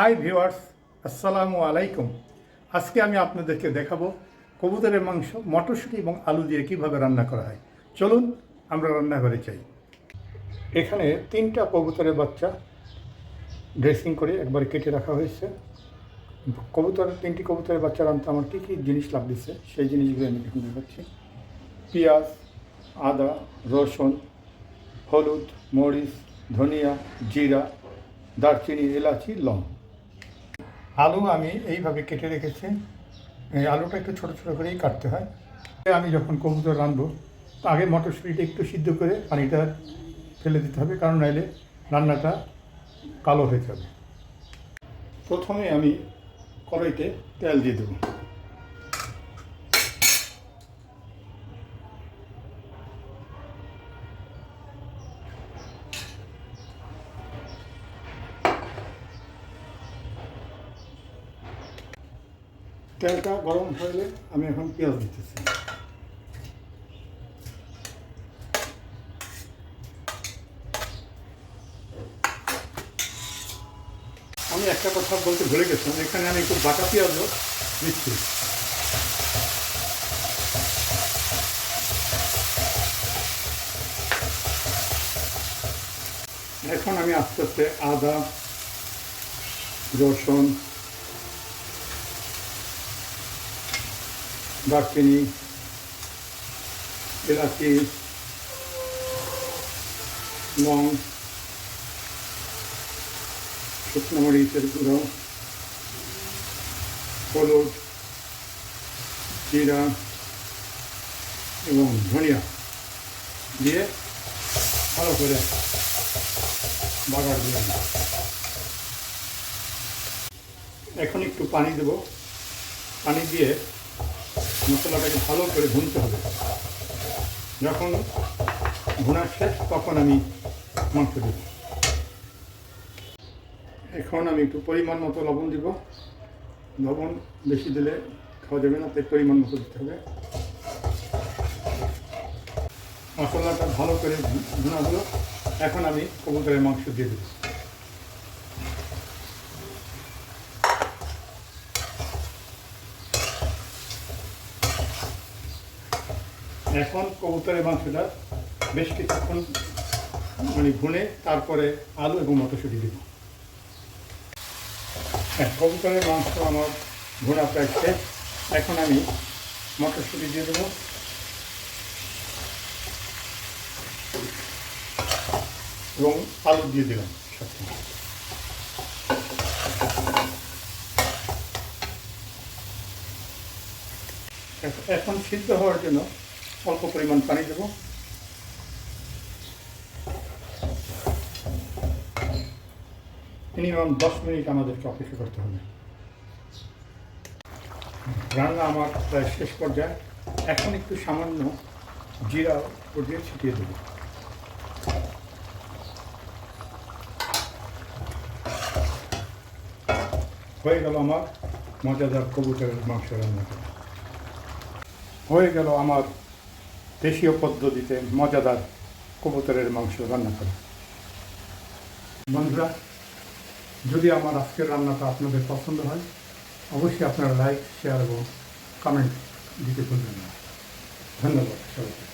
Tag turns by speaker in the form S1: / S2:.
S1: Hi viewers আসসালামু আলাইকুম আজকে আমি আপনাদেরকে দেখাবো কবুতরের মাংস, মটরশুঁটি এবং আলু দিয়ে কীভাবে রান্না করা হয়। চলুন, আমরা রান্নাঘরে চাই এখানে তিনটা কবুতরের বাচ্চা ড্রেসিং করে একবার কেটে রাখা হয়েছে। কবুতর, তিনটি কবুতরের বাচ্চা রান্নতে আমার কী কী জিনিস লাগতেছে সেই জিনিসগুলো আমি এখন দেখাচ্ছি। পেঁয়াজ, আদা, রসুন, হলুদ, মরিচ, ধনিয়া, জিরা, দারচিনি, এলাচি, লং। আলু আমি এইভাবে কেটে রেখেছি। এই আলুটা একটু ছোটো ছোটো করেই কাটতে হয়। আমি যখন কবুতর রাঁধবো, আগে মটরশুঁটিটা একটু সিদ্ধ করে পানিটা ফেলে দিতে হবে, কারণ নাইলে রান্নাটা কালো হয়ে যাবে। প্রথমে আমি কড়াইতে তেল দিয়ে দেবো। তেলটা গরম হলে আমি এখন পেঁয়াজ দিতেছি। আমি একটা কথা বলতে ভুলে গেছিলাম, এখানে আমি একটু বাটা পেঁয়াজও দিচ্ছি। এখন আমি আস্তে আস্তে আদা, রসুন দারচিনি এলাচি লং শুকনো মরিচের গুঁড়ো, হলুদ, জিরা এবং ধনিয়া দিয়ে ভালো করে বাগার দিয়ে এখন একটু পানি দেব। পানি দিয়ে মশলাটাকে ভালো করে ভুনতে হবে। যখন ভুনা শেষ, তখন আমি মাংস দেব। এখন আমি একটু পরিমাণ মতো লবণ দিব। লবণ বেশি দিলে খাওয়া যাবে না, তাই পরিমাণ মতো দিতে হবে। মশলাটা ভালো করে ভুনা হলো। এখন আমি কবুতরের মাংস দিয়ে দেবো এখন কবুতরের মাংসটা বেশ কিছুক্ষণ মানে ভুনে তারপরে আলু এবং মটরশুঁটি দেব। হ্যাঁ কবুতরের মাংস আমার ভুনা প্রায় শেষ। এখন আমি মটরশুঁটি দিয়ে দেবো। এবং আলু দিয়ে দিলাম সাথে এখন- এখন সিদ্ধ হওয়ার জন্য অল্প পরিমাণ পানি দেবো। মিনিমাম দশ মিনিট আমাদেরকে অপেক্ষা করতে হবে। রান্না আমার প্রায় শেষ পর্যায়ে। এখন একটু সামান্য জিরা উপর দিয়ে ছিটিয়ে দেবো। হয়ে গেল আমার মজাদার কবুতরের মাংস রান্না হয়ে গেল আমার দেশীয় পদ্ধতিতে মজাদার কবুতরের মাংস রান্না করে। বন্ধুরা, যদি আমার আজকের রান্নাটা আপনাদের পছন্দ হয়, অবশ্যই আপনারা লাইক, শেয়ার এবং কমেন্ট দিতে ভুলবেন না। ধন্যবাদ সবাইকে।